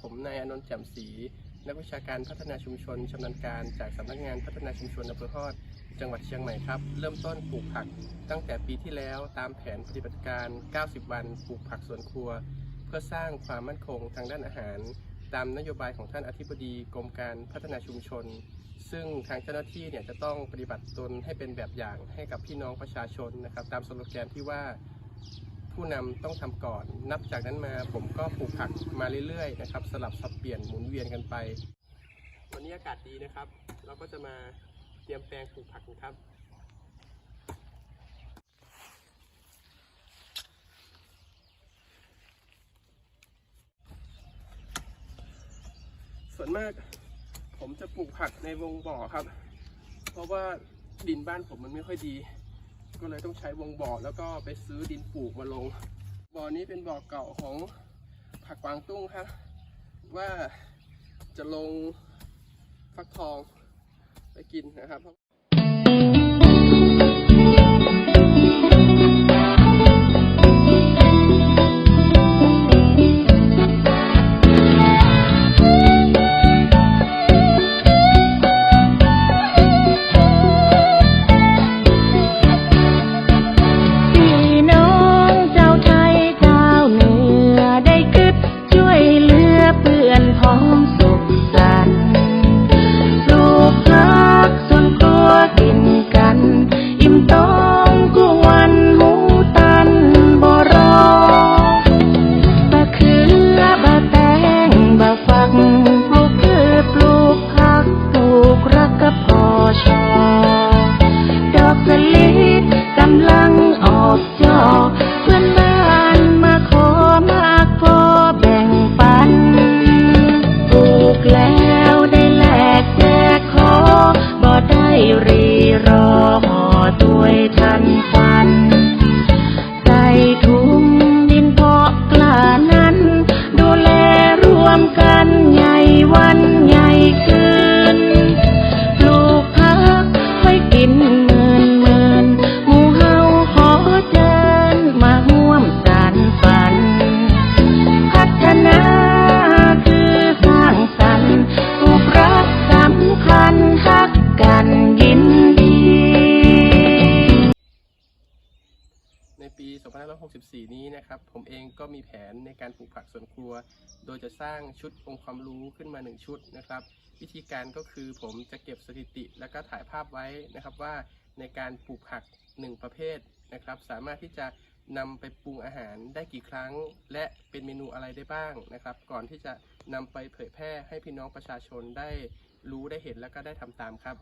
ผมนายอนนท์แจ่มศรีนักวิชาการพัฒนาชุมชนชำนาญการจากสำนักงานพัฒนาชุมชนอำเภอฮอด จังหวัดเชียงใหม่ครับ เริ่มต้นปลูกผัก ตั้งแต่ปีที่แล้วตามแผนปฏิบัติการ 90 วันปลูกผักสวนครัว เพื่อสร้างความมั่นคงทางด้านอาหาร ตามนโยบายของท่านอธิบดีกรมการพัฒนาชุมชน ซึ่งทางเจ้าหน้าที่เนี่ยจะต้องปฏิบัติตนให้เป็นแบบอย่างให้กับพี่น้องประชาชนนะครับ ตามสโลแกนที่ว่า ผู้นำต้องทำก่อน นับจากนั้นมาผมก็ปลูกผักมาเรื่อยๆนะครับ สลับสับเปลี่ยนหมุนเวียนกันไป วันนี้อากาศดีนะครับ เราก็จะมาเตรียมแปลงปลูกผักครับส่วนมากผมจะปลูกผักในวงบ่อครับ เพราะว่าดินบ้านผมมันไม่ค่อยดี ก็เลยต้องใช้วงบ่อแล้วก็ไปซื้อดินปลูกมาลง บ่อนี้เป็นบ่อเก่าของผักกวางตุ้งครับว่าจะลงฟักทองไปกินนะครับ ร 2564 นี้นะครับ ผมเองก็มีแผนในการปลูกผักสวนครัว โดยจะสร้างชุดองค์ความรู้ขึ้นมา 1 ชุดนะครับ วิธีการก็คือผมจะเก็บสถิติ แล้วก็ถ่ายภาพไว้นะครับว่าในการปลูกผัก 1 ประเภทนะครับ สามารถที่จะนำไปปรุงอาหารได้กี่ครั้ง และเป็นเมนูอะไรได้บ้างนะครับ ก่อนที่จะนำไปเผยแพร่ให้พี่น้องประชาชนได้รู้ได้เห็นแล้วก็ได้ทำตามครับ